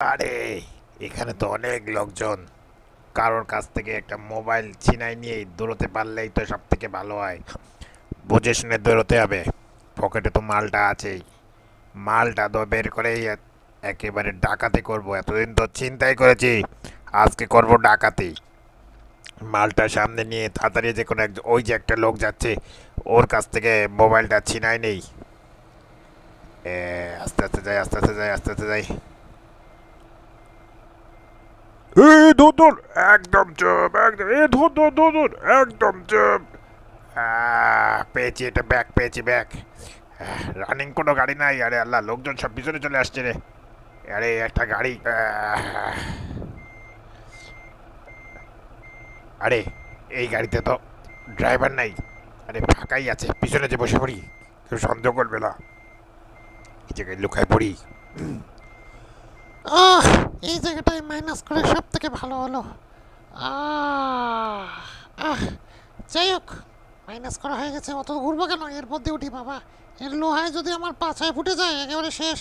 আরে, এখানে তো অনেক লোকজন। কারোর কাছ থেকে একটা মোবাইল ছিনাই নিয়ে দৌড়তে পারলেই তো সব থেকে ভালো হয়। বুঝে শুনে দৌড়তে হবে। পকেটে তো মালটা আছেই। মালটা তো বের করেই একেবারে ডাকাতি করব। এতদিন তো চিন্তাই করেছি, আজকে করব ডাকাতি। মালটা সামনে নিয়ে তাড়াতাড়ি যে কোনো এক ওই যে একটা লোক যাচ্ছে, ওর কাছ থেকে মোবাইলটা ছিনাই নেই। আস্তে আস্তে যাই, আস্তে আস্তে যাই, আস্তে আস্তে যাই। এ দূর দূর একদম চুপ, একদম। এ দূর দূর দূর দূর একদম চুপ। পেয়েছি এটা ব্যাগ, পেয়েছি ব্যাগ। রানিং কোনো গাড়ি নাই। আরে আল্লাহ, লোকজন সব পিছনে চলে আসছে রে। আরে, একটা গাড়ি আরে, এই গাড়িতে তো ড্রাইভার নাই। আরে, ফাঁকাই আছে। পিছনে যে বসে পড়ি, কেউ সন্দেহ করবে না। এই জায়গায় লুকায় পড়ি। আহ এই জায়গাটায় মাইনাস করে সব থেকে ভালো হলো। আহ যাই হোক মাইনাস করা হয়ে গেছে, অত ঘুরবো কেন? এরপর দিয়ে উঠি, বাবা। এর লোহায় যদি আমার পাছায় ফুটে যায়, একেবারে শেষ।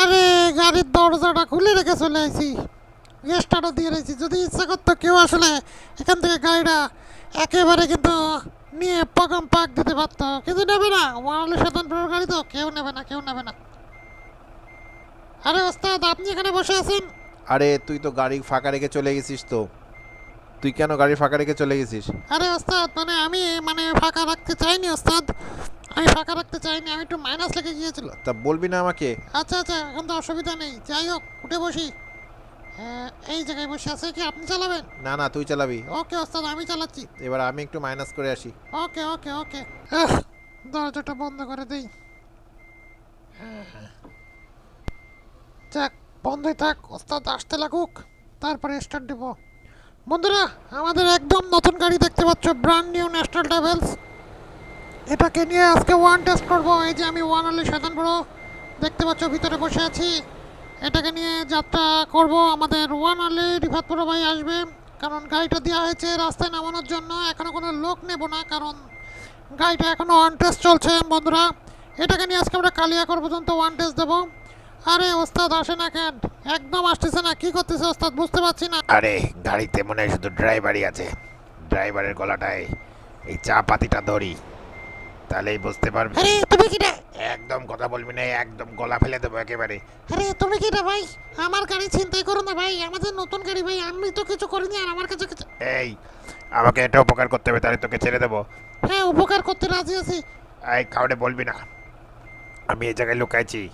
আরে, গাড়ির দরজাটা খুলে রেখে চলে আসি গেস্টারও দিয়ে রেখেছি যদি ইচ্ছা করতো কেউ আসলে এখান থেকে গাড়িটা একেবারে কিন্তু নিয়ে পগম পাক দিতে পারতো। কিন্তু নেবে না। ওয়ারলে স্বতন্ত্র গাড়ি তো, কেউ নেবে না, কেউ নেবে না। আরে ওস্তাদ, আপনি এখানে বসে আছেন? আরে তুই তো গাড়ি ফাঁকা রেখে চলে গেছিস তো। তুই কেন গাড়ি ফাঁকা রেখে চলে গেছিস? আরে ওস্তাদ মানে আমি মানে ফাঁকা রাখতে চাইনি ওস্তাদ। আমি ফাঁকা রাখতে চাইনি আমি একটু মাইনাস লেগে গিয়েছিল। তা বলবি না আমাকে? আচ্ছা আচ্ছা এখন তো অসুবিধা নেই। যাই হোক উঠে বসি। হ্যাঁ, এই জায়গায় বসে আছে কি? আপনি চালাবেন? না না তুই চালাবি। ওকে ওস্তাদ আমি চালাচ্ছি। এবার আমি একটু মাইনাস করে আসি। ওকে ওকে ওকে। আহ, দরজাটা বন্ধ করে দিই। যাক বন্ধই থাক, ওস্তাদ আসতে লাগুক। তারপরে স্টার্ট দেব। বন্ধুরা, আমাদের একদম নতুন গাড়ি দেখতে পাচ্ছ ব্র্যান্ড নিউ ন্যাশনাল ট্রাভেলস এটাকে নিয়ে আজকে ওয়ান টেস্ট করব। এই যে আমি ওয়ান আলি শতান বড় দেখতে পাচ্ছ, ভিতরে বসে আছি। এটাকে নিয়ে যাত্রা করব। আমাদের ওয়ান আলি রিফাত বড় ভাই আসবে। কারণ গাড়িটা দেওয়া হয়েছে রাস্তায় নামানোর জন্য। এখনও কোনো লোক নেব না, কারণ গাড়িটা এখনও ওয়ান টেস্ট চলছে, বন্ধুরা। এটাকে নিয়ে আজকে আমরা কালিয়াকর পর্যন্ত ওয়ান টেস্ট দেবো। আরে ওস্তাদ আসে না কেন? একদম আসতেছে না কি করতেছে ওস্তাদ? বুঝতে পারছি না। আরে গাড়িতে মনে হয় শুধু ড্রাইভারই আছে। ড্রাইভারের গলাটায় এই চা পাতিটা ধরি। তাহলেই বুঝতে পারবি। আরে তুমি কি রে? একদম কথা বলবি না একদম গলা ফেলে দেবো একেবারে। আরে তুমি কি রে ভাই? আমার গাড়ি চিন্তাই করো না ভাই আমাদের নতুন গাড়ি ভাই আমি তো কিছু করিনি আর আমার কাছে কিছু এই আমাকে এটা উপকার করতে হবে তাহলে তোকে ছেড়ে দেবো। হ্যাঁ উপকার করতে রাজি আছি। এই কাউরে বলবি না। আমি এই জায়গায় লুকাইছি।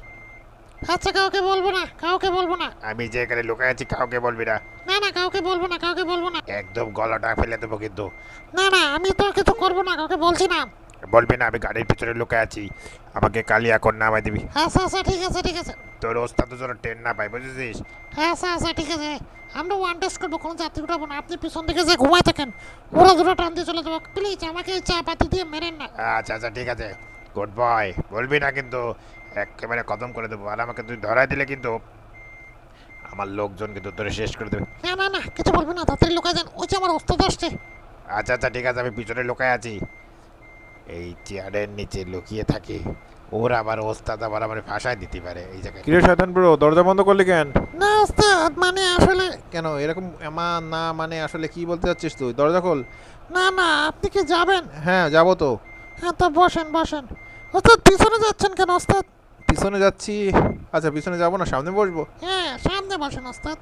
আচ্ছা কাউকে বলব না কাউকে বলব না। আমি যে এখানে লুকাই আছি কাউকে বলবি না। না না কাউকে বলব না কাউকে বলব না। একদম গলাটা ফেলে দেবো কিন্তু। না না আমি তো কিছু করব না কাউকে বলছি না। বলবি না আমি গাড়ির পিছনে লুকাই আছি। আমাকে কালিয়া কর নামাই দিবি। আচ্ছা আচ্ছা ঠিক আছে ঠিক আছে। তোর ওস্তাদ তো যেন ট্রেন না পাই বুঝেছিস? আচ্ছা আচ্ছা ঠিক আছে। আমরা ওয়ান টেস্ট করব কোনো যাত্রী উঠাবো না। আপনি পিছন থেকে যে ঘুমায় থাকেন ওরা দুটো টান দিয়ে চলে যাব। প্লিজ আমাকে চা পাতি দিয়ে মেরেন না। আচ্ছা আচ্ছা ঠিক আছে। গুড বয় বলবি না কিন্তু। একেবারে কদম করে দেবো। আর আমাকে তুই ধরাই দিলে কিন্তু আমার লোকজন কিন্তু তোরে শেষ করে দেবে। না না না কিছু বলব না তাড়াতাড়ি লুকায় যান। ওই যে আমার ওস্তাদ আসছে। আচ্ছা আচ্ছা ঠিক আছে আমি পিছনে লুকাই আছি। এই চেয়ারের নিচে লুকিয়ে থাকি। ওর আবার ওস্তাদ আবার আমার ফাঁসায় দিতে পারে এই জায়গায়। কিরে শয়তান ব্রো দরজা বন্ধ করলি কেন? না ওস্তাদ মানে আসলে কেন এরকম আমার না মানে আসলে কি বলতে চাচ্ছিস তুই? দরজা খোল। না না আপনি কি যাবেন? হ্যাঁ যাব তো। হ্যাঁ তো বসেন বসেন। ওস্তাদ পিছনে যাচ্ছেন কেন ওস্তাদ? পিছনে যাচ্ছি। আচ্ছা পিছনে যাব না সামনে বসবো? হ্যাঁ সামনে বসেন ওস্তাদ।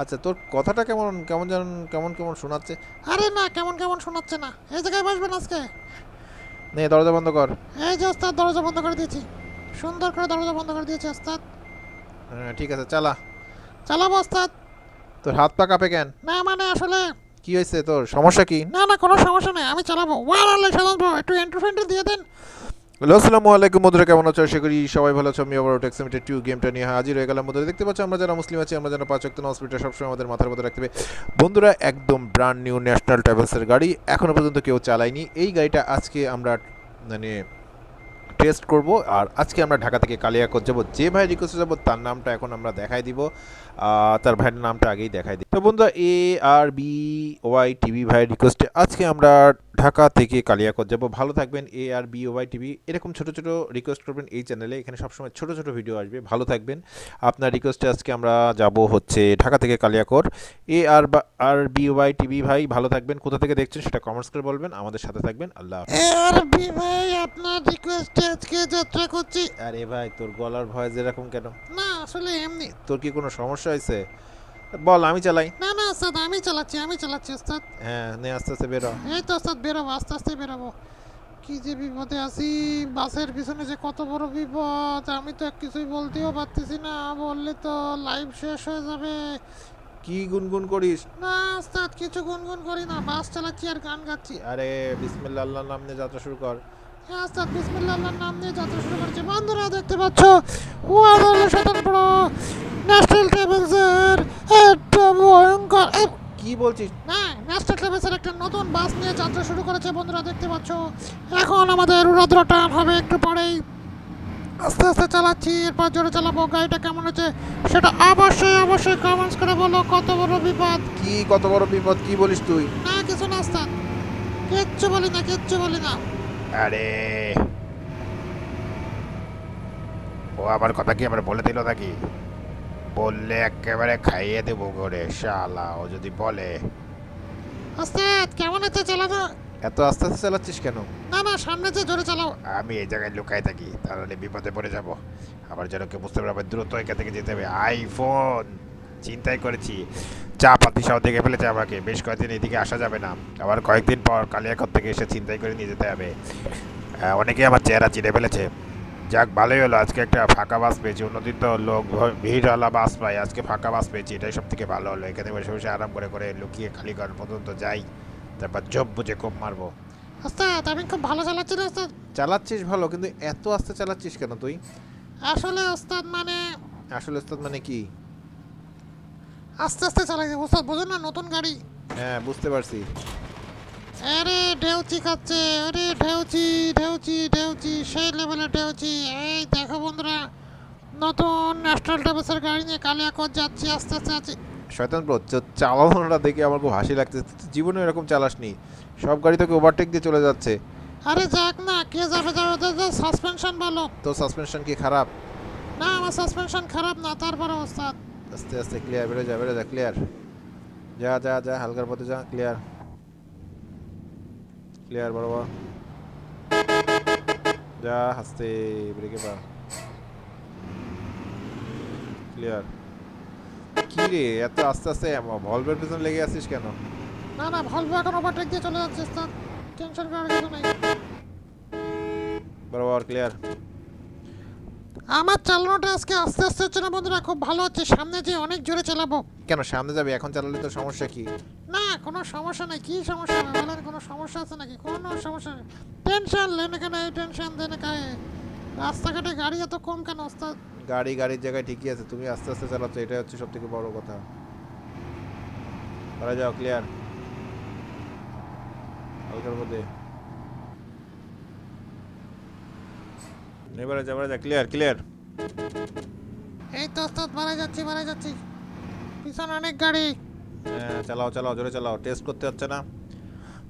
আচ্ছা তোর কথাটা কেমন কেমন যেন কেমন কেমন শোনাচ্ছে? আরে না কেমন কেমন শোনাচ্ছে না। এই জায়গায় বসবেন আজকে? নে দরজা বন্ধ কর। এই যে ওস্তাদ দরজা বন্ধ করে দিয়েছি। সুন্দর করে দরজা বন্ধ করে দিয়েছি ওস্তাদ। হ্যাঁ ঠিক আছে চালা। চালাবো ওস্তাদ। তোর হাত পা কাঁপে কেন? না মানে আসলে কি হয়েছে তোর? সমস্যা কি? না না কোনো সমস্যা নেই আমি চালাবো। ওয়ার আল্লাহ সাধারণ একটু এন্ট্রি ফেন্ট্রি দিয়ে দেন। হ্যালো, আসসালামু আলাইকুম বন্ধুরা, কেমন আছো? আশা করি সবাই ভালো আছো। আমি আবার টেক্সমিটার টু গেমটা নিয়ে হাজির হয়ে গেলাম। বন্ধুরা, দেখতে পাচ্ছ আমরা যারা মুসলিম আছি, আমরা যেন পাঁচ অক্ট হসপিটাল সবসময় আমাদের মাথার মধ্যে রাখতে বন্ধুরা, একদম ব্র্যান্ড নিউ ন্যাশনাল ট্রাভেলসের গাড়ি এখনও পর্যন্ত কেউ চালায়নি। এই গাড়িটা আজকে আমরা মানে টেস্ট করব। আর আজকে আমরা ঢাকা থেকে কালিয়াকোট যাব। যে ভাই রিকোয়েস্টে যাব, তার নামটা এখন আমরা দেখাই দিব। তার ভাইয়ের নামটা আগেই দেখাই দিই। তো বন্ধুরা A R B Y TV ভাই রিকোয়েস্টে আজকে আমরা ঢাকা থেকে কালিয়াকত যাব। ভালো থাকবেন A R B Y TV এরকম ছোট ছোট রিকোয়েস্ট করবেন এই চ্যানেলে এখানে সবসময় ছোট ছোট ভিডিও আসবে। ভালো থাকবেন। আপনার রিকোয়েস্টে আজকে আমরা যাব হচ্ছে ঢাকা থেকে কালিয়াকর এ আর বা আর বি ওয়াই টিভি ভাই, ভালো থাকবেন। কোথা থেকে দেখছেন সেটা কমেন্টস করে বলবেন। আমাদের সাথে থাকবেন। আল্লাহ। আর ভাই, আপনার রিকোয়েস্টে আজকে যাত্রা করছি। আরে ভাই, তোর গলার ভয়েস এরকম কেন? না, আসলে এমনি। তোর কি কোনো সমস্যা? হয়েছে। বল আমি চালাই। না না ওস্তাদ আমি চালাচ্ছি আমি চালাচ্ছি ওস্তাদ হ্যাঁ নে আস্তে আস্তে বেরো এই তো ওস্তাদ বেরোবো আস্তে আস্তে বেরোবো কি যে বিপদে আছি বাসের পিছনে যে কত বড় বিপদ আমি তো কিছুই বলতেও পারতেছি না বললে তো লাইভ শেষ হয়ে যাবে। কি গুনগুন করিস? না ওস্তাদ কিছু গুনগুন করি না বাস চালাচ্ছি আর গান গাচ্ছি। আরে বিসমিল্লা আল্লাহর নাম যাত্রা শুরু কর। হ্যাঁ ওস্তাদ নাম নিয়ে যাত্রা শুরু করেছে। বন্ধুরা দেখতে পাচ্ছ? ওয়াদাল শতান বড় ন্যাশনাল ট্রাভেলসের একটা ভয়ঙ্কর কি বলছিস? না ন্যাশনাল ট্রাভেলসের একটা নতুন বাস নিয়ে যাত্রা শুরু করেছে বন্ধুরা দেখতে পাচ্ছ? এখন আমাদের উড়াদ্র হবে একটু পরেই। আস্তে আস্তে চালাচ্ছি এরপর জোরে চালাবো। গাড়িটা কেমন হচ্ছে সেটা অবশ্যই অবশ্যই কমেন্টস করে বলো কত বড় বিপদ? কি কত বড় বিপদ? কি বলিস তুই? না কিছু না ওস্তাদ কিচ্ছু বলি না কিচ্ছু বলি না। আরে। ও আমার কথা কি আবার বলে দিল নাকি? বললে একেবারে খাইয়ে দেবো করে শালা ও যদি বলে। ওস্তাদ কেমন হচ্ছে চালানো এত আস্তে আস্তে চালাচ্ছিস কেন? না না সামনে যে জোরে চালাও। আমি এই জায়গায় লুকাই থাকি তাহলে বিপদে পড়ে যাব। আবার যেন কেউ বুঝতে পারবে দ্রুত এখান থেকে যেতে হবে। আইফোন চিন্তাই করেছি। চা পাতি সব দেখে ফেলেছে আমাকে। বেশ কয়েকদিন এদিকে আসা যাবে না। আবার কয়েকদিন পর কালিয়াকর থেকে এসে চিন্তাই করে নিয়ে যেতে হবে। অনেকেই আমার চেহারা চিনে ফেলেছে। যাক ভালোই হলো। আজকে একটা ফাঁকা বাস পেয়েছি। অন্যদিন তো লোক ভিড়ওয়ালা বাস পাই আজকে ফাঁকা বাস পেয়েছি। এটাই সব থেকে ভালো হলো। এখানে বসে বসে আরাম করে করে লুকিয়ে খালি ঘর পর্যন্ত যাই। তারপর জব বুঝে কোপ মারবো। ওস্তাদ আমি খুব ভালো চালাচ্ছি না ওস্তাদ। চালাচ্ছিস ভালো কিন্তু এত আস্তে চালাচ্ছিস কেন তুই? আসলে ওস্তাদ মানে আসলে ওস্তাদ মানে কি? আস্তে আস্তে চালাইছে ওস্তাদ বোঝেন না নতুন গাড়ি। হ্যাঁ বুঝতে পারছি। আরে ঢেউচি খাচ্ছে। আরে ঢেউচি ঢেউচি ঢেউচি সেই লেভেলে ঢেউচি। এই দেখো বন্ধুরা নতুন ন্যাশনাল ট্রাভেলসের গাড়ি নিয়ে কালিয়াকট যাচ্ছি আস্তে আস্তে আছি শয়তান ব্রো চালানোটা দেখে আমার খুব হাসি লাগছে। তুই জীবনে এরকম চালাসনি। সব গাড়ি তোকে ওভারটেক দিয়ে চলে যাচ্ছে। আরে যাক না কে যাবে যাবে যে সাসপেনশন ভালো। তো সাসপেনশন কি খারাপ? না আমার সাসপেনশন খারাপ না তারপরে ওস্তাদ। আস্তে আস্তে ক্লিয়ার বেরো যা বেরো যা ক্লিয়ার যা যা যা হালকার পথে যা ক্লিয়ার ক্লিয়ার বরাবর যা হাসতে ব্রেকে পা। ক্লিয়ার কি রে এত আস্তে আস্তে ভলভের পেছনে লেগে আছিস কেন? না না ভলভো এখন ওভারটেক দিয়ে চলে যাচ্ছে টেনশন করার কিছু নেই। বরাবর ক্লিয়ার আমার চালানোটা আজকে আস্তে আস্তে হচ্ছে না বন্ধুরা খুব ভালো হচ্ছে। সামনে যে অনেক জোরে চালাবো। কেন সামনে যাবে? এখন চালালে তো সমস্যা কি? না কোনো সমস্যা নেই। কি সমস্যা? বলেন কোনো সমস্যা আছে নাকি? কোনো সমস্যা নেই। টেনশন লেন এখানে এই টেনশন দেন কায়ে রাস্তাঘাটে গাড়ি এত কম কেন? ওস্তাদ গাড়ি গাড়ির জায়গায় ঠিকই আছে। তুমি আস্তে আস্তে চালাচ্ছ এটাই হচ্ছে সব থেকে বড় কথা। করা যাও ক্লিয়ার হালকার মধ্যে। এবারে যা এবারে যা ক্লিয়ার ক্লিয়ার এই তো ওস্তাদ বাড়াই যাচ্ছি বাড়াই যাচ্ছি। পিছনে অনেক গাড়ি। হ্যাঁ চালাও চালাও জোরে চালাও টেস্ট করতে হচ্ছে না।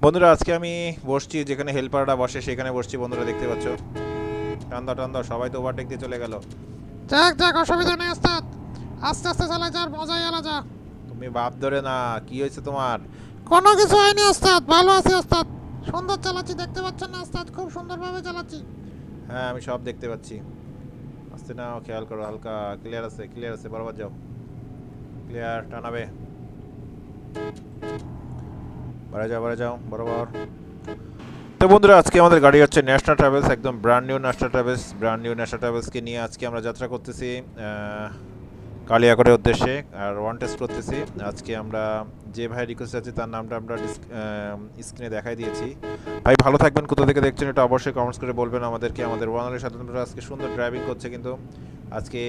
বন্ধুরা আজকে আমি বসছি যেখানে হেল্পাররা বসে সেখানে বসছি বন্ধুরা দেখতে পাচ্ছ। টান দাও টান দাও সবাই তো ওভারটেক দিয়ে চলে গেল। যাক যাক অসুবিধা নেই ওস্তাদ। আস্তে আস্তে চালাই যার মজাই আলাদা। তুমি বাপ ধরে না কি হয়েছে তোমার? কোনো কিছু হয়নি ওস্তাদ ভালো আছে ওস্তাদ। সুন্দর চালাচ্ছি দেখতে পাচ্ছেন না ওস্তাদ খুব সুন্দরভাবে চালাচ্ছি। হ্যাঁ আমি সব দেখতে পাচ্ছি। আসতে নাও, খেয়াল করো, হালকা ক্লিয়ার আছে ক্লিয়ার আছে, বরাবর যাও। ক্লিয়ার টানাবে। বাড়ে যাও বাড়ে যাও, বরাবর। তো বন্ধুরা, আজকে আমাদের গাড়ি হচ্ছে ন্যাশনাল ট্রাভেলস একদম brand new national travels brand new national ট্রাভেলসকে নিয়ে আজকে আমরা যাত্রা করতেছি। আহ, কালিয়াকড়ের উদ্দেশ্যে আর ওয়ান টেস্ট করতেছি। আজকে আমরা যে ভাই রিকোয়েস্ট আছে তার নামটা আমরা স্ক্রিনে দেখাই দিয়েছি। ভাই ভালো থাকবেন। কোথা থেকে দেখছেন এটা অবশ্যই কমেন্টস করে বলবেন আমাদেরকে। আমাদের ওয়ান ওয়ানারের স্বাধীনতা আজকে সুন্দর ড্রাইভিং করছে কিন্তু আজকে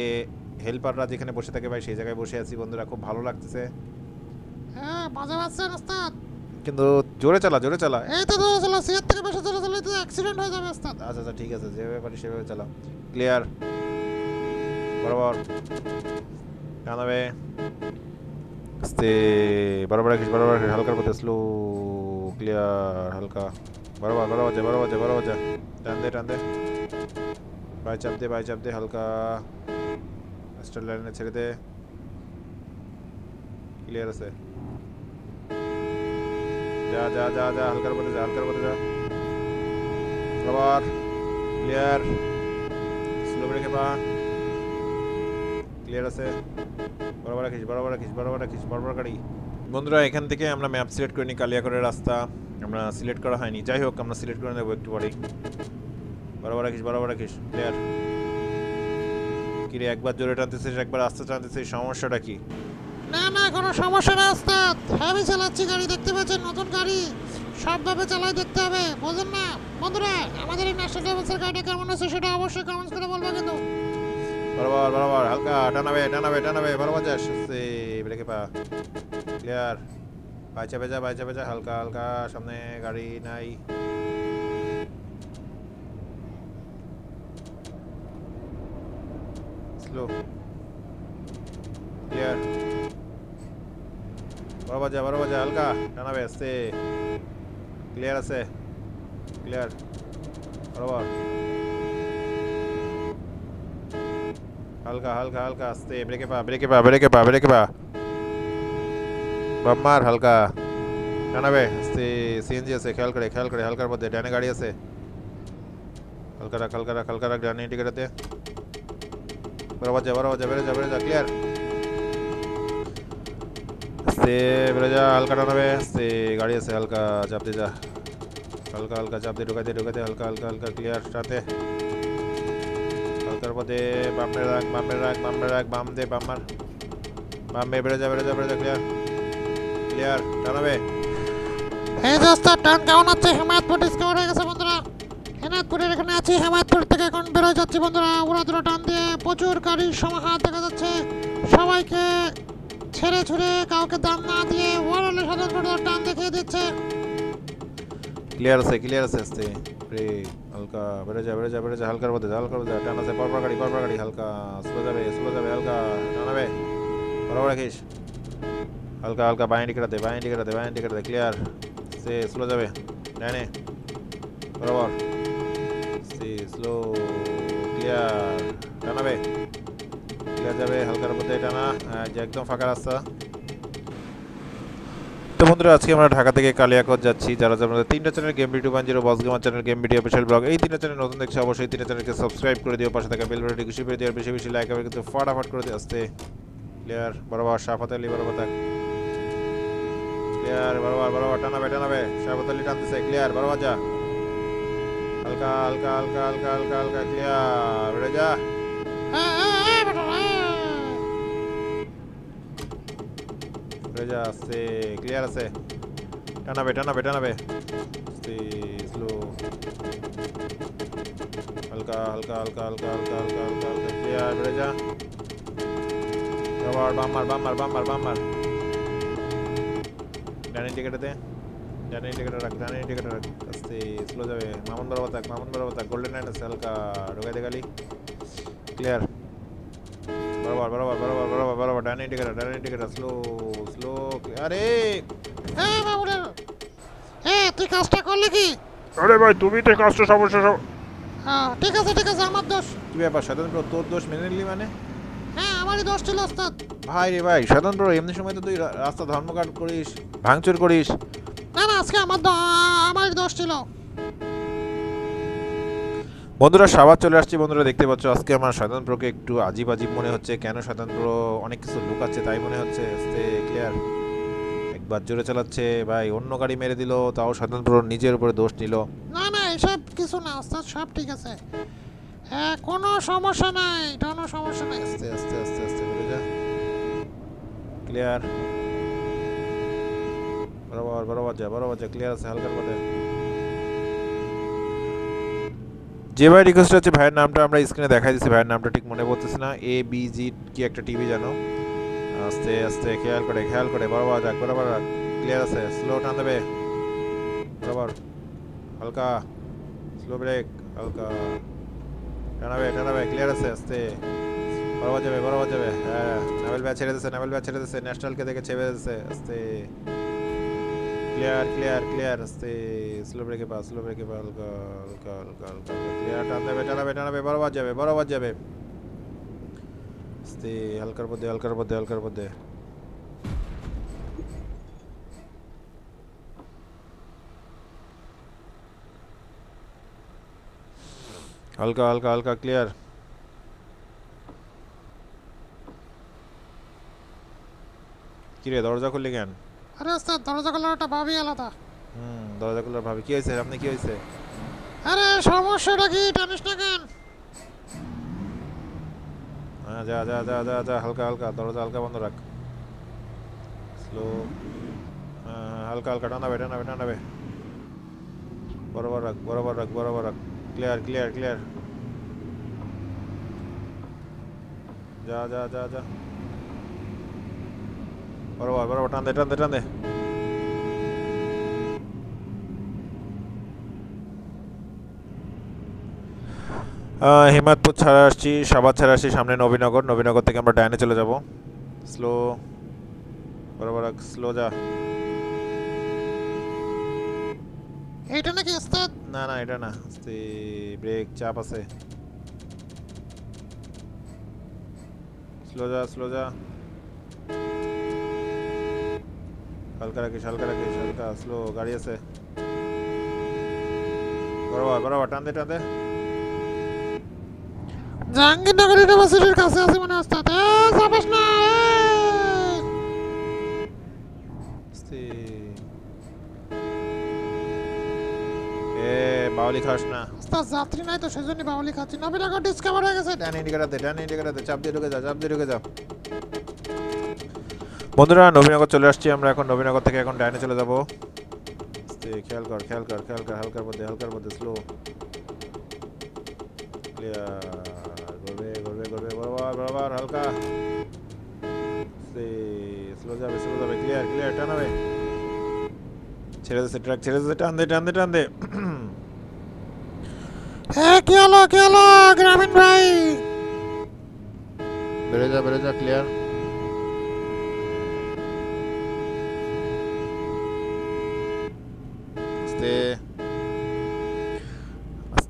হেল্পাররা যেখানে বসে থাকে ভাই সেই জায়গায় বসে আছি। বন্ধুরা খুব ভালো লাগতেছে। হ্যাঁ ওস্তাদ কিন্তু জোরে চালা জোরে চালা। এই তো ধরে চালা সিয়ার থেকে বেশি ধরে চালাই তো অ্যাক্সিডেন্ট হয়ে যাবে ওস্তাদ আচ্ছা আচ্ছা ঠিক আছে। যেভাবে পারি সেভাবে চালাও। ক্লিয়ার বরাবর। Ganabe. Este, Barbara que Barbara que halka por teslo clear halka. Barbara, Barbara, Barbara, Barbara, Barbara, Barbara, bacha. Rande, rande. Bye chap de, bye chap de halka. Astral line छेड़ दे. Clear से. जा जा जा जा हल्का बदे जा हल्का बदे जा. रबार. Clear. स्लो ब्रेक के पास. ক্লিয়ার আছে? বরাবর রাখিস বরাবর রাখিস বরাবর রাখিস বরাবর গাড়ি। বন্ধুরা এখান থেকে আমরা ম্যাপ সিলেক্ট করে নিই কালিয়াকরের রাস্তা। আমরা সিলেক্ট করা হয়নি। যাই হোক আমরা সিলেক্ট করে নেব একটু পরেই। বরাবর রাখিস বরাবর রাখিস ক্লিয়ার কিরে একবার জোরে টানতেছিস একবার আস্তে টানতেছিস সমস্যাটা কি? না না কোনো সমস্যা না ওস্তাদ। আমি চালাচ্ছি গাড়ি দেখতে পাচ্ছেন? নতুন গাড়ি। সবভাবে চালাই দেখতে হবে। বুঝলেন না? বন্ধুরা আমাদের এই ন্যাশনাল ট্রাভেলসের গাড়িটা কেমন আছে সেটা অবশ্যই কমেন্টস করে বলবে কিন্তু। বরাবর বরাবর, হালকা টানাবে টানাবে টানাবে বরাবর যাস সে ব্রেকে পা ক্লিয়ার বাইচা বেজা বাইচা বেজা হালকা হালকা, সামনে গাড়ি নাই। স্লো ক্লিয়ার বরাবর যা বরাবর যা, হালকা টানাবে আস্তে ক্লিয়ার আছে ক্লিয়ার বরাবর। হালকা হালকা হালকা আস্তে ব্রেকে পা ব্রেকে পা ব্রেকে পা ব্রেকে পা বাম্মার হালকা টানাবে আস্তে সিএনজি আছে খেয়াল করে খেয়াল করে হালকার মধ্যে ডানে গাড়ি আছে হালকা রাখ হালকা রাখ হালকা রাখ ডানে টিকেটাতে বরাবর যা বরাবর যা বেড়ে যা বেড়ে যা ক্লিয়ার আস্তে বেড়ে যা হালকা টানাবে আস্তে গাড়ি আছে হালকা চাপ দিয়ে যা হালকা হালকা চাপ দিয়ে ঢুকাতে ঢুকাতে হালকা হালকা হালকা ক্লিয়ার টাতে হালকার পথে বামে রাখ বামে রাখ বামে রাখ বাম দে বামার। বামে বেড়ে যা বেড়ে যা বেড়ে যা ক্লিয়ার ক্লিয়ার টানাবে এই যে টান কেমন আছে? হেমায়তপুর ডিসকভার হয়ে গেছে বন্ধুরা। হেমায়তপুরের এখানে আছি হেমায়তপুর থেকে এখন বেরোয় যাচ্ছি বন্ধুরা। উড়া দুরা টান দিয়ে প্রচুর গাড়ির সমাহার দেখা যাচ্ছে। সবাইকে ছেড়ে ছুড়ে কাউকে দাম না দিয়ে ওয়ারলে সাধারণ টান দেখিয়ে দিচ্ছে। ক্লিয়ার আছে ক্লিয়ার আছে আস্তে। ব্রেক হালকা, বেড়ে যা বেড়ে যা বেড়ে যা, হালকার মধ্যে হালকার মধ্যে। টান আছে, পরপর গাড়ি পরপর গাড়ি, হালকা স্লো যাবে স্লো যাবে, হালকা টানাবে বরাবর রাখিস। হালকা হালকা বাইন টিকেটা দে বাইন টিকেটা দে বাইন টিকেটা দে ক্লিয়ার সে স্লো যাবে। ডাইনে বরাবর। সে স্লো ক্লিয়ার টানাবে। ক্লিয়ার যাবে, হালকার মধ্যে টানা। একদম ফাঁকা রাস্তা। তো বন্ধুরা, আজকে আমরা ঢাকা থেকে কালিয়াকট যাচ্ছি। যারা যারা তিনটা চ্যানেল, গেম ভিডিও পান zero boss gamer channel, game video official blog এই তিনটা চ্যানেল নতুন দেখছে অবশ্যই তিনটা চ্যানেলকে সাবস্ক্রাইব করে দিও, পাশে থাকা বেল বাটনটি খুশি করে দিও বেশি বেশি লাইক হবে কিন্তু ফটাফট করে দিও। আসতে ক্লিয়ার বরাবর শাফাত আলী, বরাবর থাক ক্লিয়ার বরাবর বরাবর টানাবে টানাবে শাফাত আলী টানতেছে ক্লিয়ার বরাবর যা। হালকা হালকা হালকা হালকা হালকা হালকা ক্লিয়ার বেড়ে যা হ্যাঁ হ্যাঁ হ্যাঁ বেটা, হ্যাঁ। বেড়ে যা আসতে ক্লিয়ার আছে টানাবে টানাবে টানাবে আস্তে স্লো হালকা হালকা হালকা হালকা হালকা হালকা হালকা হালকা ক্লিয়ার বেড়ে যা আবার বাম্মার বাম্মার বাম্মার বাম্মার ডানি টিকেটে ডানি টিকেটে রাখ ডানি টিকেটে রাখ আস্তে স্লো যাবে মামুন বরাবর থাক মামুন বরাবর থাক গোল্ডেন লাইন আছে হালকা ঢোকাই দে গালি ক্লিয়ার বরাবর বরাবর বরাবর বরাবর বরাবর ডানি টিকেট ডানি টিকেট স্লো স্লো আরে! হ্যাঁ বাবুরা! হ্যাঁ তুই কাজটা করলি কি? আরে ভাই তুমি তো কাজটা সমস্যা সব- হ্যাঁ ঠিক আছে ঠিক আছে আমার দোষ। কি ব্যাপার স্বতন্ত্র তোর দোষ মেনে নিলি মানে? হ্যাঁ আমারই দোষ ছিল ওস্তাদ। ভাই রে ভাই স্বতন্ত্র এমনি সময় তো তুই রাস্তা ধর্মঘাট করিস ভাঙচুর করিস। না না আজকে আমার দ- আমারই দোষ ছিল। বন্ধুরা সাবার চলে আসছি। বন্ধুরা দেখতে পাচ্ছ আজকে আমার স্বতন্ত্রকে একটু আজিব আজিব মনে হচ্ছে। কেন স্বতন্ত্র অনেক কিছু লুকাচ্ছে তাই মনে হচ্ছে? আস্তে ক্লিয়ার একবার জোরে চালাচ্ছে ভাই অন্য গাড়ি মেরে দিল তাও স্বতন্ত্র নিজের উপরে দোষ নিল। না না এসব কিছু না ওস্তাদ সব ঠিক আছে। হ্যাঁ কোনো সমস্যা নাই কোনো সমস্যা নাই। আস্তে আস্তে আস্তে আস্তে বেড়ে যা। ক্লিয়ার বরাবর বরাবর যা বরাবর যা ক্লিয়ার আছে হালকার মধ্যে। যে ভাই রিকোয়েস্ট হচ্ছে, ভাইয়ের নামটা আমরা স্ক্রিনে দেখাই দিচ্ছি, ভাইয়ের নামটা ঠিক মনে পড়তেছে না। এ বি জি কি একটা টিভি জানো? আস্তে আস্তে, খেয়াল করে খেয়াল করে বরাবর রাখ বরাবর রাখ ক্লিয়ার আছে? স্লো টান দেবে। বরাবর হালকা। স্লো ব্রেক হালকা। টানাবে টানাবে ক্লিয়ার আছে? আস্তে। বরাবর যাবে বরাবর যাবে। হ্যাঁ নাভেল ব্যাচ ছেড়ে দিচ্ছে নাভেল ব্যাচ ছেড়ে দিচ্ছে ন্যাশনালকে দেখে ছেড়ে দিচ্ছে আস্তে। ক্লিয়ার ক্লিয়ার ক্লিয়ার আস্তে স্লো ব্রেকে পা স্লো ব্রেকে পা হালকা হালকা হালকা হালকা ক্লিয়ার টান দেবে টানাবে টানাবে বরাবর যাবে বরাবর যাবে আস্তে হালকার মধ্যে হালকার মধ্যে হালকার মধ্যে হালকা হালকা হালকা ক্লিয়ার কিরে দরজা খুললি কেন আরে ওস্তাদ দরজা খোলার একটা ভাবি আলাদা। হুম দরজা খোলার ভাবি কি হয়েছে? আপনি কি হয়েছে? আরে সমস্যাটা কি? টানিস না কেন? হ্যাঁ যা যা যা যা যা হালকা হালকা দরজা হালকা বন্ধ রাখ। স্লো হালকা হালকা টানাবে টানাবে টানাবে বরাবর রাখ বরাবর রাখ বরাবর রাখ। ক্লিয়ার ক্লিয়ার ক্লিয়ার যা যা যা যা। টান দে টান দে আহ, হিমায়তপুর ছাড়া আসছি সাবাদ ছাড়া আসছি সামনে নবীনগর নবীনগর থেকে আমরা ডাইনে চলে যাব। স্লো বরাবর স্লো যা। এইটা নাকি ওস্তাদ? না না এটা না ব্রেক চাপ আছে। স্লো যা স্লো যা। হালকা রাখিস হালকা রাখিস হালকা স্লো গাড়ি আছে বরাবর বরাবর টান দে টান দে। জাহাঙ্গীরনগর ইউনিভার্সিটির কাছে আছে মানে যাবেস না এ! বাউলি খাস না। ওস্তাদ যাত্রী নাই তো সেজন্য বাউলি খাচ্ছি। নবীনগর ডিসকাভার হয়ে গেছে। ডান ইন্ডিকেটার দে ডান ইন্ডিকেটার দে চাপ দিয়ে ঢুকে যা চাপ দিয়ে ঢুকে যা বন্ধুরা, নবীনগর চলে আসছি আমরা। এখন নবীনগর থেকে এখন ডাইনে চলে যাব। খেয়াল কর খেয়াল কর খেয়াল কর, হালকার মধ্যে হালকার মধ্যে স্লো হালকা। ক্লিয়ার ছেড়ে ট্রাক টান টান টান দে। হলো গ্রামীণ ভাই? ক্লিয়ার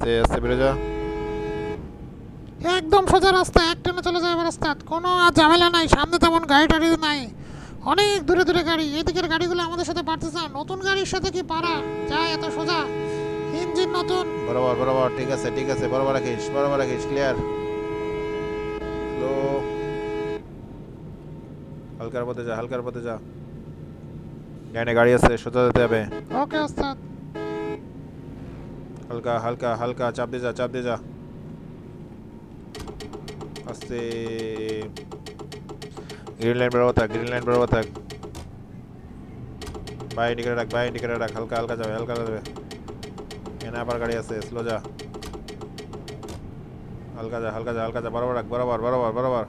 আস্তে আস্তে বেড়ে যা। একদম সোজা রাস্তা এক ট্রেনে চলে যাবে রাস্তাত কোনো আর ঝামেলা নাই সামনে তেমন গাড়ি টাড়ি নাই। অনেক দূরে দূরে গাড়ি এদিকের গাড়িগুলো আমাদের সাথে পারতেছে না। নতুন গাড়ির সাথে কি পারা? যায় এত সোজা। ইঞ্জিন নতুন। বরাবর বরাবর ঠিক আছে ঠিক আছে বরাবর রাখিস বরাবর রাখিস ক্লিয়ার স্লো হালকার পথে যা হালকার পথে যা। ডাইনে গাড়ি আছে সোজা যেতে হবে। ওকে ওস্তাদ। হালকা হালকা হালকা চাপ দিয়ে যা চাপ দিয়ে যা আস্তে গ্রিন লাইন বরাবর থাক গ্রিন লাইন বরাবর থাক বাই ইন্ডিকেটার রাখ বাই ইন্ডিকেটার রাখ হালকা হালকা যাবে হালকা যাবে এখানে আবার গাড়ি আছে স্লো যা হালকা যা হালকা যা হালকা যা বরাবর রাখ বরাবর বরাবর বরাবর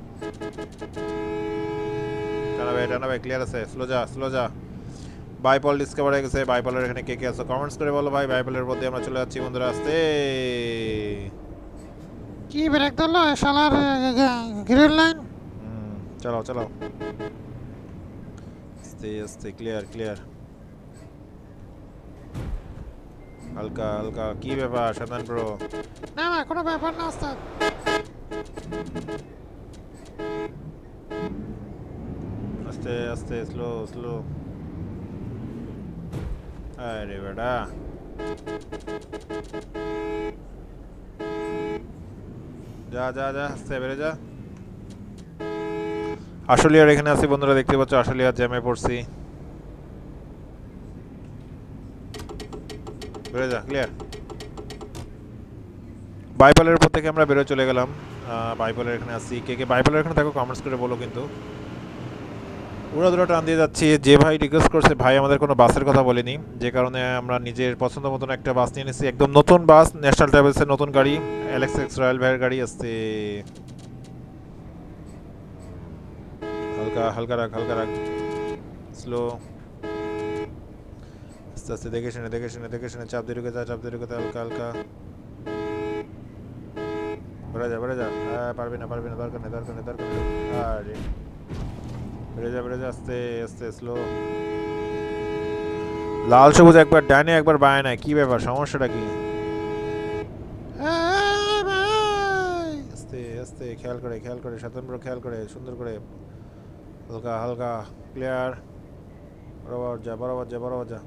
টানাবে টানাবে ক্লিয়ার আছে স্লো যা স্লো যা বাইপল ডিসকভার হয়ে গেছে। বাইপলের এখানে কে কে আছে কমেন্টস করে বলো ভাই। বাইপলের মধ্যে আমরা চলে যাচ্ছি বন্ধুরা আসতে কি ব্রেক ধরলো? শালার গ্রিন লাইন হুম, চালাও চালাও। আস্তে আস্তে ক্লিয়ার ক্লিয়ার হালকা হালকা। কি ব্যাপার সাধারণ প্রো না না কোনো ব্যাপার না ওস্তাদ। আস্তে আস্তে স্লো স্লো আরে বেটা। যা যা যা আস্তে বেড়ে যা। আসলে আর এখানে আছি, বন্ধুরা, দেখতে পাচ্ছ আসলে আর জ্যামে পড়ছি। বেড়ে যা ক্লিয়ার বাইপালের উপর থেকে আমরা বেরোয় চলে গেলাম। বাইপালের এখানে আসছি কে কে বাইপালের এখানে থাকো কমেন্টস করে বলো কিন্তু। উড়া দুরা টান দিয়ে যাচ্ছি। যে ভাই রিকোয়েস্ট করছে ভাই আমাদের কোনো বাসের কথা বলেনি। যে কারণে আমরা নিজের পছন্দ মতন একটা বাস নিয়ে নিয়েছি একদম নতুন বাস ন্যাশনাল ট্রাভেলসের নতুন গাড়ি অ্যালেক্স এক্স রয়্যাল ভাইয়ের গাড়ি আসছে। হালকা হালকা রাখ হালকা রাখ। স্লো আস্তে আস্তে দেখে শুনে দেখে শুনে দেখে শুনে। চাপ দিয়ে যা চাপ দিয়ে যা, হালকা হালকা। বেড়ে যা বেড়ে যা। হ্যাঁ পারবি না পারবি না দরকার নেই দরকার নেই দরকার নেই। আরে। বেড়ে বেড়ে আস্তে আস্তে স্লো লাল সবুজ একবার ডাইনে একবার বায় না কি ব্যাপার সমস্যাটা কি? আস্তে আস্তে খেয়াল করে খেয়াল করে স্বতন্ত্র খেয়াল করে সুন্দর করে। হালকা হালকা ক্লিয়ার বরাবর যা বরাবর যা বরাবর যা।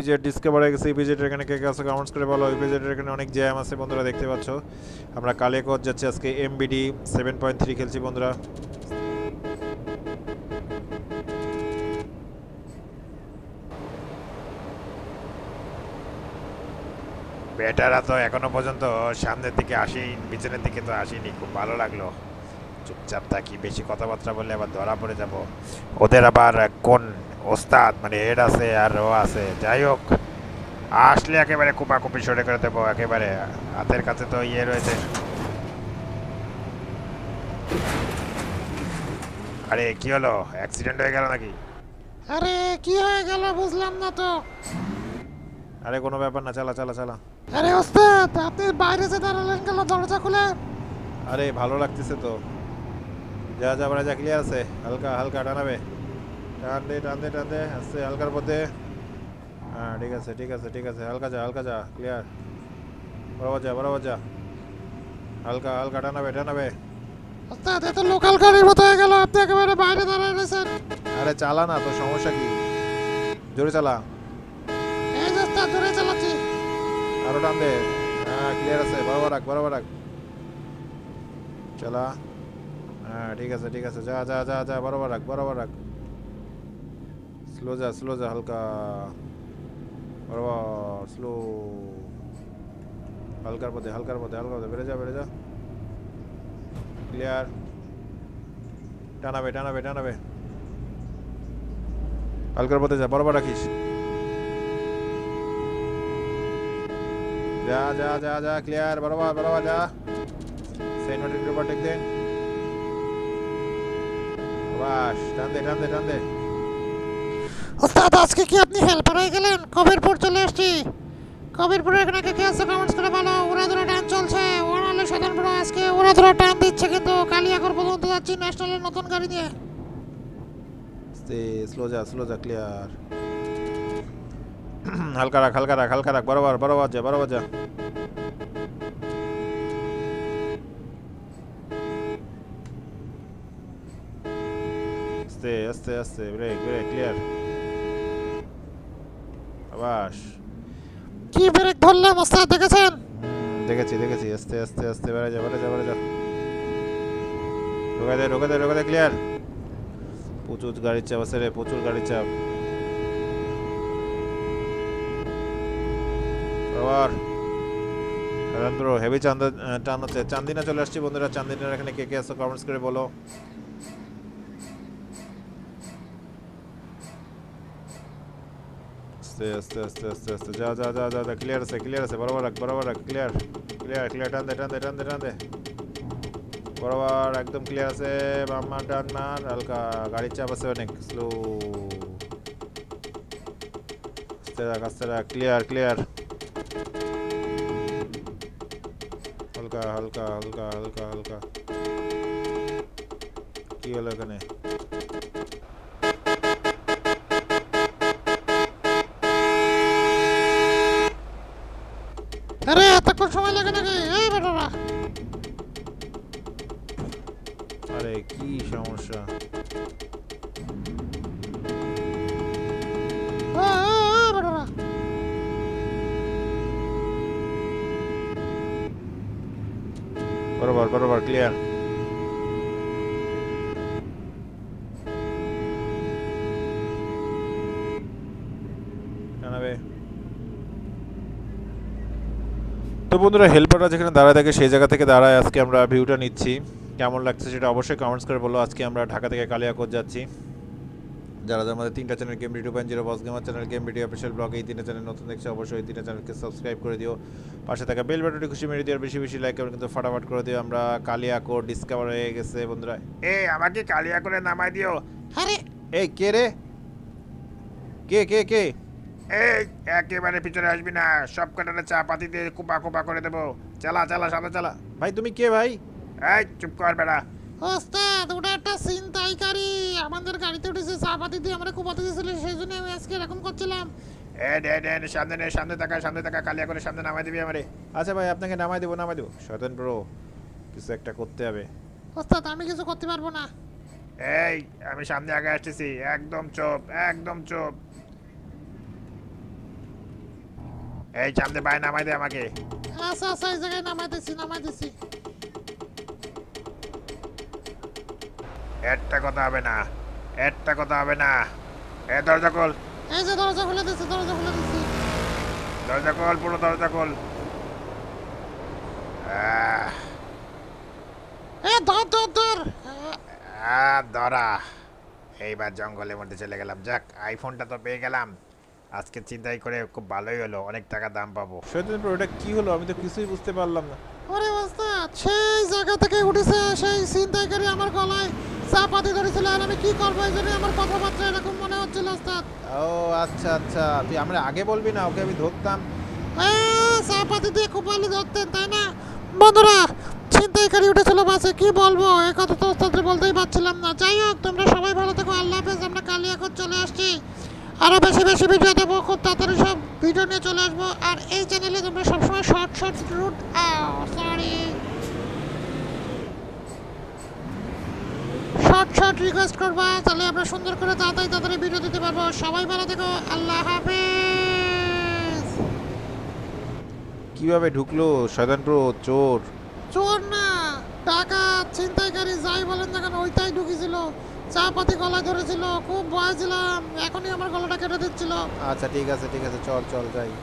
ইপিজেড ডিসকভার হয়ে গেছে। ইপিজেড এখানে কে কে আছে কমেন্টস করে বলো। ইপিজেড এখানে অনেক জ্যাম আছে বন্ধুরা, দেখতে পাচ্ছ। আমরা কালিয়াকোট যাচ্ছি আজকে এমবিডি সেভেন পয়েন্ট থ্রি খেলছি বন্ধুরা। বেটারা তো এখনও পর্যন্ত সামনের দিকে আসি পিছনের দিকে তো আসেনি। খুব ভালো লাগল। চুপচাপ থাকি, বেশি কথাবার্তা বললে আবার ধরা পড়ে যাব। ওদের আবার কোন ওস্তাদ মানে এড আছে আর ও আছে। যাই হোক আসলে একেবারে কুপাকুপি সরে করে দেবো একেবারে। হাতের কাছে তো ইয়ে রয়েছে। আরে কি হলো? অ্যাক্সিডেন্ট হয়ে গেল নাকি? আরে কি হয়ে গেল বুঝলাম না তো। আরে কোনো ব্যাপার না চালা চালা চালা। আরে ওস্তাদ আপনি বাইরে যে দাঁড়ালেন গেল দরজা খুলে? আরে ভালো লাগতেছে তো। যা যা বড় যা ক্লিয়ার আছে। হালকা হালকা টানাবে। টান দে টান দে টান দে আস্তে হালকার মধ্যে। হ্যাঁ ঠিক আছে ঠিক আছে ঠিক আছে হালকা যা হালকা যা ক্লিয়ার বরাবর যা বরাবর যা। হালকা হালকা টানাবে টানাবে। ওস্তাদ এত লোকাল গাড়ির মতো হয়ে গেল আপনি একেবারে বাইরে দাঁড়ায় রয়েছেন। আরে চালা না তো সমস্যা কি? জোরে চালা। এই ওস্তাদ ধরে চালাচ্ছি। আরও টান দে। হ্যাঁ ক্লিয়ার আছে বরাবর রাখ বরাবর রাখ। চালা। হ্যাঁ ঠিক আছে ঠিক আছে যা যা যা যা বরাবর রাখ বরাবর রাখ। স্লো যা স্লো যা হালকা বরাবর স্লো হালকার মধ্যে হালকার মধ্যে হালকার মধ্যে বেড়ে যা বেড়ে যা ক্লিয়ার টানাবে টানাবে টানাবে হালকার মধ্যে যা বরাবর রাখিস যা যা যা যা ক্লিয়ার বরাবর বরাবর যা সেন মার্টিন উপর টেক দে বাস টান দে টান দে টান দে ওস্তাদ আজকে কি আপনি হেল্পার হয়ে গেলেন? কবিরপুর চলে এসেছি কবিরপুরে এখানে কে কে আছে কমেন্টস করে ভালো উড়াধুরা টান চলছে। ওরা ওরালে সাধারণ বড় আজকে উড়াধুরা টান দিচ্ছে কিন্তু কালিয়াকর পর্যন্ত যাচ্ছি ন্যাশনালের নতুন গাড়ি আস্তে স্লো যা স্লো যা ক্লিয়ার হালকা রাখ হালকা রাখ হালকা রাখ, বরাবর বরাবর যা বরাবর যা। আস্তে আস্তে আস্তে ব্রেক ব্রেক ক্লিয়ার আবাস কি ব্রেক ধরলাম ওস্তাদ দেখেছেন? দেখেছি দেখেছি আস্তে আস্তে আস্তে বেড়ে যা বেড়ে যা বেড়ে যা। দে দে দে ক্লিয়ার প্রচুর গাড়ির চাপ আছে রে প্রচুর গাড়ির চাপ। আবার রাজেন্দ্র হেভি চান্দা টান হচ্ছে চান্দিনা চলে আসছি বন্ধুরা চান্দিনার এখানে কে কে আছে কমেন্টস করে বলো। আস্তে আস্তে আস্তে আস্তে আস্তে যা যা যা যা ক্লিয়ার আছে ক্লিয়ার আছে। বরাবর রাখ বরাবর রাখ ক্লিয়ার ক্লিয়ার ক্লিয়ার টান দে টান দে টান দে টান দে। বরাবর একদম ক্লিয়ার আছে, বাম মার ডান মার হালকা গাড়ির চাপ আছে অনেক স্লো আস্তে রাখ আস্তে রাখ ক্লিয়ার ক্লিয়ার হালকা হালকা হালকা হালকা হালকা। কি হলো তো বন্ধুরা হেল্পাররা যেখানে দাঁড়ায় থাকে, সেই জায়গা থেকে দাঁড়ায়। আজকে আমরা ভিউটা নিচ্ছি। কেমন লাগছে সেটা অবশ্যই কমেন্টস করে বলো। আজকে আমরা ঢাকা থেকে কালিয়াকোট যাচ্ছি। যারা যারা আমাদের তিনটা channel game two point zero boss gamer channel game video official blog এই তিনটা চ্যানেল নতুন দেখছে, অবশ্যই তিনটা চ্যানেলকে সাবস্ক্রাইব করে দিও। পাশে থাকা বেল বাটনটি খুশি মেরে দিও বেশি বেশি লাইক করে, কিন্তু ফাটাফাট করে দিও। আমরা কালিয়াকোট ডিসকভার হয়ে গেছে, বন্ধুরা। এ, আমাকে কালিয়া করে নামাই দিও। আরে এই কে রে? কে কে কে? এই একেবারে পিছনে আসবি না। সব কটারে চা পাতি দিয়ে কুপা কুপা করে দেবো। চালা চালা সাদা চালা। ভাই তুমি কে ভাই? এই চুপ কর বেড়া। ওস্তাদ ওটা একটা ছিনতাইকারী আমাদের গাড়িতে উঠেছে চাপাতি দিয়ে আমরা কুপাতে দিয়েছিল সেই জন্য আমি আজকে এরকম করছিলাম। এ ডে ডে সামনে নে সামনে তাকা সামনে তাকা কালিয়া করে সামনে নামাই দিবি আমারে। আচ্ছা ভাই আপনাকে নামাই দেবো নামাই দেবো। শয়তান ব্রো কিছু একটা করতে হবে। ওস্তাদ আমি কিছু করতে পারব না। এই আমি সামনে আগে আসতেছি। একদম চুপ একদম চুপ। এই সামনে ভাই নামাই দে আমাকে। আচ্ছা আচ্ছা এই জায়গায় নামাই দিছি নামাই দিছি। একটা কথা হবে না একটা কথা হবে না। এ দরজা খোল। এই যে দরজা খুলে দিছি দরজা খুলে দিছি। দরজা খোল পুরো দরজা খোল। এ ধর ধর ধর। আহ, আহ, ধরা। এইবার জঙ্গলের মধ্যে চলে গেলাম। যাক আইফোনটা তো পেয়ে গেলাম। আজকে চিন্তাই করে খুব ভালোই হলো অনেক টাকা দাম পাবো। শয়তান ব্রো এটা কি হলো? আমি তো কিছুই বুঝতে পারলাম না। ওরে ওস্তাদ সেই জায়গা থেকে উঠেছে সেই ছিনতাইকারী আমার গলায় চাপাতি ধরেছিল আর আমি কি করব এই জন্য আমার কথাবার্তা এরকম মনে হচ্ছিল ওস্তাদ। ও আচ্ছা আচ্ছা। তুই আমরা আগে বলবি না ওকে আমি ধরতাম। এ, চাপাতি দিয়ে খুব ভালো ধরতেন তাই না? বন্ধুরা ছিনতাইকারী উঠেছিল বাসে কি বলব? এ কথা তো ওস্তাদকে বলতেই পারছিলাম না। যাই হোক তোমরা সবাই ভালো থেকো আল্লাহ হাফেজ আমরা কালিয়াকোট চলে আসছি। আরও বেশি বেশি ভিডিও দেবো। খুব তাড়াতাড়ি সব ভিডিও নিয়ে চলে আসব। আর এই চ্যানেলে তোমরা সবসময় short short route sorry short short request করবা। তাহলে আমরা সুন্দর করে তাড়াতাড়ি তাড়াতাড়ি ভিডিও দিতে পারব। সবাই ভালো থেকো। আল্লাহ হাফেজ। কীভাবে ঢুকলো? ব্রো চোর। চোর না টাকা ছিনতাইকারী যাই বলেন না কেন ওইটাই ঢুকেছিল। চা পাতি গলা ধরেছিল, খুব ভয় ছিলাম, এখনই আমার গলাটা কেটে দিচ্ছিল। আচ্ছা ঠিক আছে ঠিক আছে, চল চল, যাই।